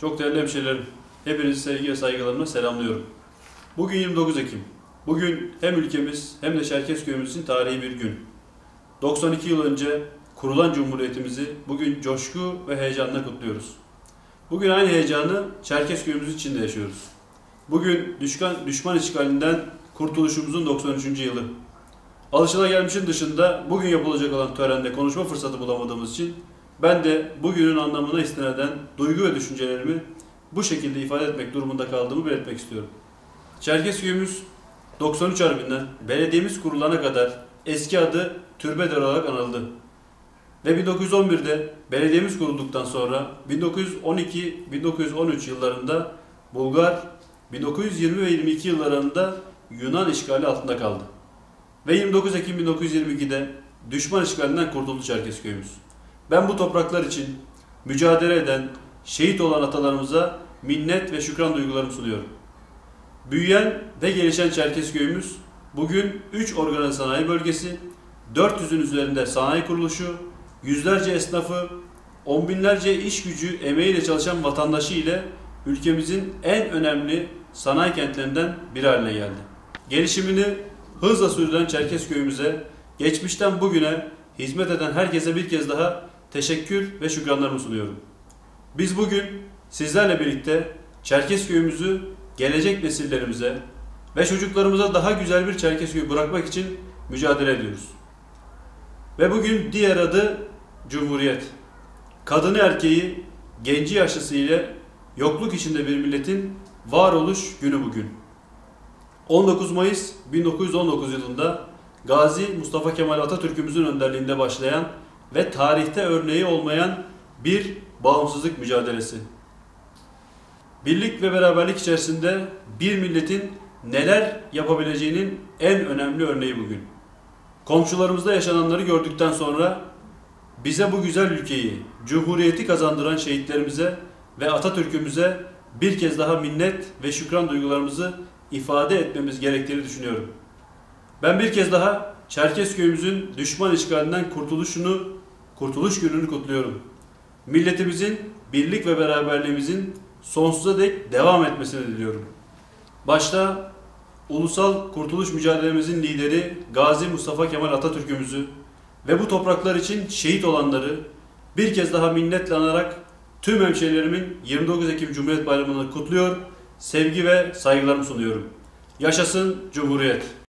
Çok değerli hemşehrilerim, hepinizi sevgi ve saygılarımla selamlıyorum. Bugün 29 Ekim. Bugün hem ülkemiz hem de Çerkezköy'ümüz için tarihi bir gün. 92 yıl önce kurulan Cumhuriyetimizi bugün coşku ve heyecanla kutluyoruz. Bugün aynı heyecanı Çerkezköy'ümüz için de yaşıyoruz. Bugün düşman, düşman işgalinden kurtuluşumuzun 93. yılı. Alışılagelmişin dışında bugün yapılacak olan törende konuşma fırsatı bulamadığımız için ben de bugünün anlamına istinaden duygu ve düşüncelerimi bu şekilde ifade etmek durumunda kaldığımı belirtmek istiyorum. Çerkezköy'ümüz 93 Harbi'nden belediyemiz kurulana kadar eski adı Türbeder olarak anıldı. Ve 1911'de belediyemiz kurulduktan sonra 1912-1913 yıllarında Bulgar, 1920 ve 22 yıllarında Yunan işgali altında kaldı. Ve 29 Ekim 1922'de düşman işgalinden kurtuldu Çerkezköy'ümüz. Ben bu topraklar için mücadele eden, şehit olan atalarımıza minnet ve şükran duygularımı sunuyorum. Büyüyen ve gelişen Çerkezköy'ümüz bugün 3 organize sanayi bölgesi, 400'ün üzerinde sanayi kuruluşu, yüzlerce esnafı, on binlerce iş gücü emeğiyle çalışan vatandaşı ile ülkemizin en önemli sanayi kentlerinden biri haline geldi. Gelişimini hızla sürdüren Çerkezköy'ümüze, geçmişten bugüne hizmet eden herkese bir kez daha teşekkür ve şükranlarımı sunuyorum. Biz bugün sizlerle birlikte Çerkezköy'ümüzü gelecek nesillerimize ve çocuklarımıza daha güzel bir Çerkezköy bırakmak için mücadele ediyoruz. Ve bugün diğer adı Cumhuriyet. Kadını erkeği, genci yaşlısı ile yokluk içinde bir milletin varoluş günü bugün. 19 Mayıs 1919 yılında Gazi Mustafa Kemal Atatürk'ümüzün önderliğinde başlayan ve tarihte örneği olmayan bir bağımsızlık mücadelesi. Birlik ve beraberlik içerisinde bir milletin neler yapabileceğinin en önemli örneği bugün. Komşularımızda yaşananları gördükten sonra bize bu güzel ülkeyi, cumhuriyeti kazandıran şehitlerimize ve Atatürk'ümüze bir kez daha minnet ve şükran duygularımızı ifade etmemiz gerektiğini düşünüyorum. Ben bir kez daha Çerkezköy'ümüzün düşman işgalinden kurtuluşunu, kurtuluş gününü kutluyorum. Milletimizin birlik ve beraberliğimizin sonsuza dek devam etmesini diliyorum. Başta ulusal kurtuluş mücadelemizin lideri Gazi Mustafa Kemal Atatürk'ümüzü ve bu topraklar için şehit olanları bir kez daha minnetle anarak tüm hemşehrilerimin 29 Ekim Cumhuriyet Bayramı'nı kutluyor, sevgi ve saygılarımı sunuyorum. Yaşasın Cumhuriyet!